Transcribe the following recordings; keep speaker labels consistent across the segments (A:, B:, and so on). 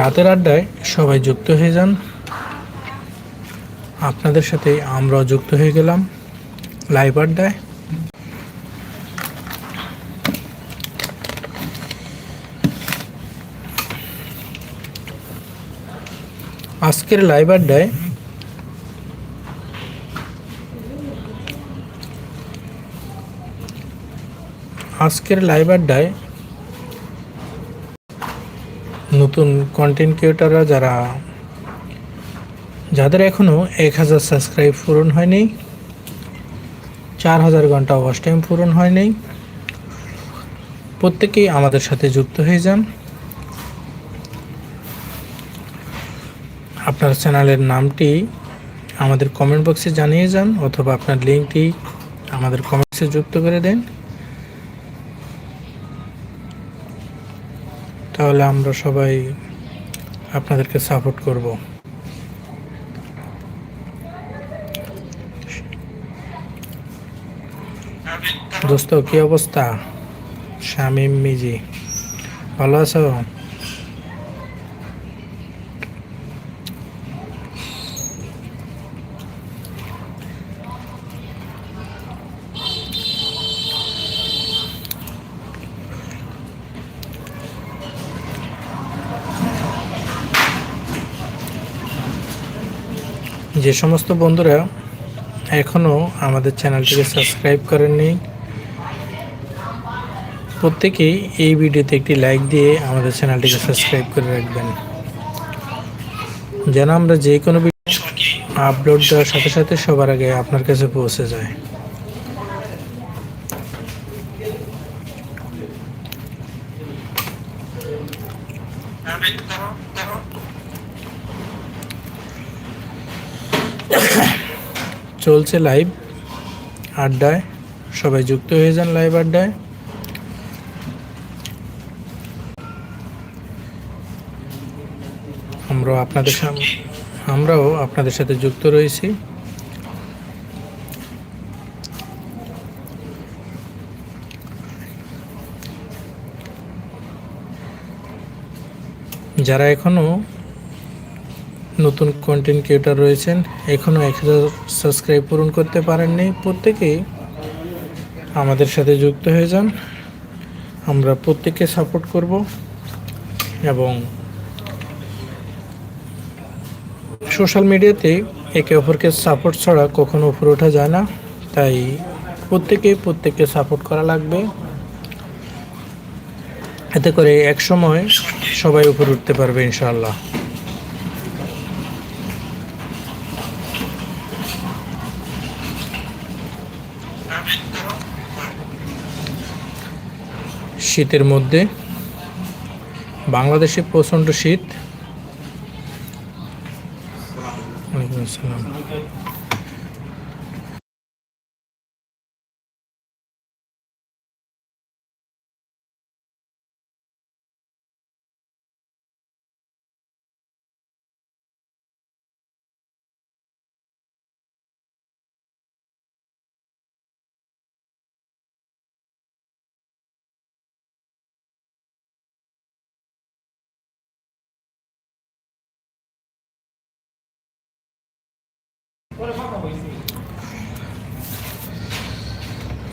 A: রাতের আড্ডায় সবাই যুক্ত হয়ে যান। আপনাদের সাথে আমরাও যুক্ত হয়ে গেলাম লাইভ আড্ডায়। আজকের লাইভ আড্ডায় আজকের লাইভ আড্ডায় নতুন কন্টেন্ট ক্রিয়েটাররা যারা, যাদের এখনও এক হাজার সাবস্ক্রাইব পূরণ হয়নি, চার হাজার ঘণ্টা ওয়াচ টাইম পূরণ হয়নি, প্রত্যেকেই আমাদের সাথে যুক্ত হয়ে যান। আপনার চ্যানেলের নামটি আমাদের কমেন্ট বক্সে জানিয়ে যান, অথবা আপনার লিঙ্কটি আমাদের কমেন্টসে যুক্ত করে দেন। তাহলে আমরা সবাই আপনাদেরকে সাপোর্ট করব। দোস্ত কি অবস্থা? শামিম মিজি ভালো আছো? যে সমস্ত বন্ধুরা এখনও আমাদের চ্যানেলটিকে সাবস্ক্রাইব করেননি, প্রত্যেকেই এই ভিডিওতে একটি লাইক দিয়ে আমাদের চ্যানেলটিকে সাবস্ক্রাইব করে রাখবেন। যেন আমরা যে কোনো আপলোড দেওয়ার সাথে সাথে সবার আগে আপনার কাছে পৌঁছে যায়। চলছে লাইভ আড্ডায়। সবাই যুক্ত হয়ে যান লাইভ আড্ডায়। আমরাও আপনাদের সামনে আমরাও আপনাদের সাথে যুক্ত রয়েছি। যারা এখনও নতুন কন্টেন্ট ক্রিয়েটার রয়েছেন এখনও এক হাজার সাবস্ক্রাইব পূরণ করতে পারেননি, প্রত্যেকেই আমাদের সাথে যুক্ত হয়ে যান। আমরা প্রত্যেককে সাপোর্ট করব এবং সোশ্যাল মিডিয়াতে একে অপরকে সাপোর্ট ছাড়া কখনো উপরে ওঠা যায় না, তাই প্রত্যেকে প্রত্যেককে সাপোর্ট করা লাগবে। এতে করে এক সময় সবাই উপরে উঠতে পারবে ইনশাআল্লাহ। শীতের মধ্যে বাংলাদেশে প্রচণ্ড শীত। আসসালাম।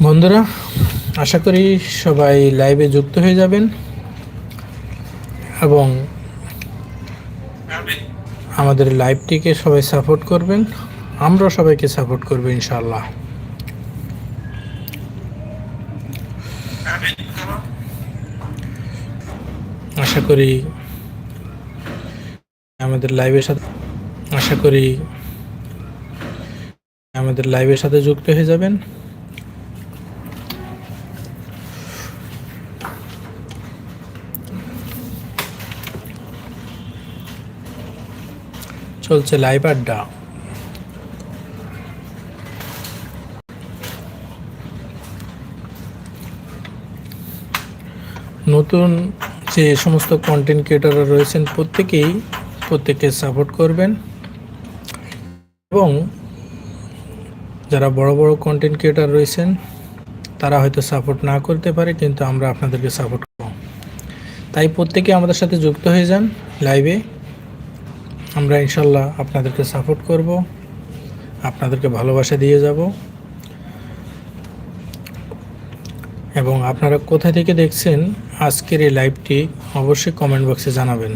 A: বন্ধুরা, আশা করি সবাই লাইভে যুক্ত হয়ে যাবেন এবং আমাদের লাইভটিকে সবাই সাপোর্ট করবেন। আমরাও সবাইকে সাপোর্ট করব ইনশাআল্লাহ। আশা করি আমাদের লাইভের সাথে আশা করি আমাদের লাইভের সাথে যুক্ত হয়ে যাবেন। চলছে লাইভ আড্ডা। নতুন যে সমস্ত কন্টেন্ট ক্রিয়েটাররা রয়েছেন, প্রত্যেকেই প্রত্যেককে সাপোর্ট করবেন। এবং যারা বড় বড় কন্টেন্ট ক্রিয়েটার রয়েছেন, তারা হয়তো সাপোর্ট না করতে পারে, কিন্তু আমরা আপনাদেরকে সাপোর্ট করব। তাই প্রত্যেকে আমাদের সাথে যুক্ত হয়ে যান লাইভে আমরা ইনশাল্লাহ আপনাদেরকে সাপোর্ট করব, আপনাদেরকে ভালোবাসা দিয়ে যাব। এবং আপনারা কোথা থেকে দেখছেন আজকের এই লাইভটি অবশ্যই কমেন্ট বক্সে জানাবেন।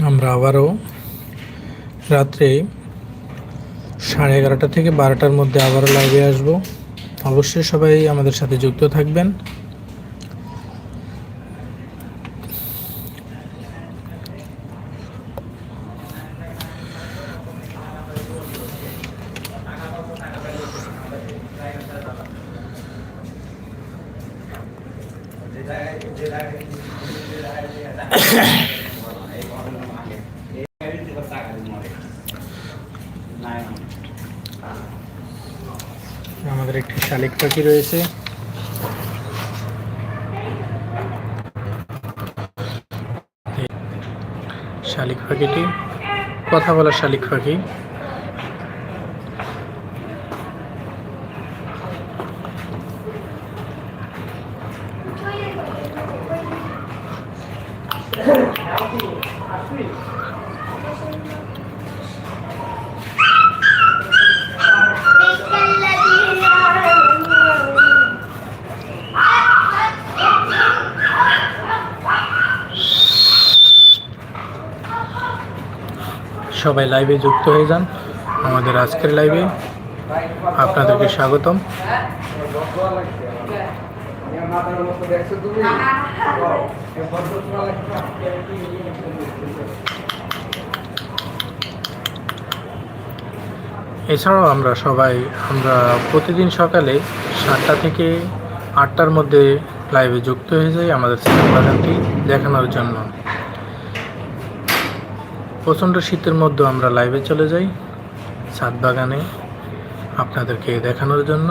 A: আমরা আবারও রাত্রে সাড়ে এগারোটা থেকে বারোটার মধ্যে আবারও লাইভে আসব অবশ্যই সবাই আমাদের সাথে যুক্ত থাকবেন আমাদের একটি শালিক পাখি রয়েছে। শালিক পাখিটি কথা বলা শালিক পাখি সবাই লাইভে যুক্ত হয়ে যান। আমাদের আজকের লাইভে আপনাদেরকে স্বাগতম। এছাড়াও আমরা সবাই, আমরা প্রতিদিন সকালে সাতটা থেকে আটটার মধ্যে লাইভে যুক্ত হয়ে যাই আমাদের বাগানটি দেখানোর জন্য। প্রচণ্ড শীতের মধ্যে আমরা লাইভে চলে যাই। ছাদ বাগানে আপনাদেরকে দেখানোর জন্য।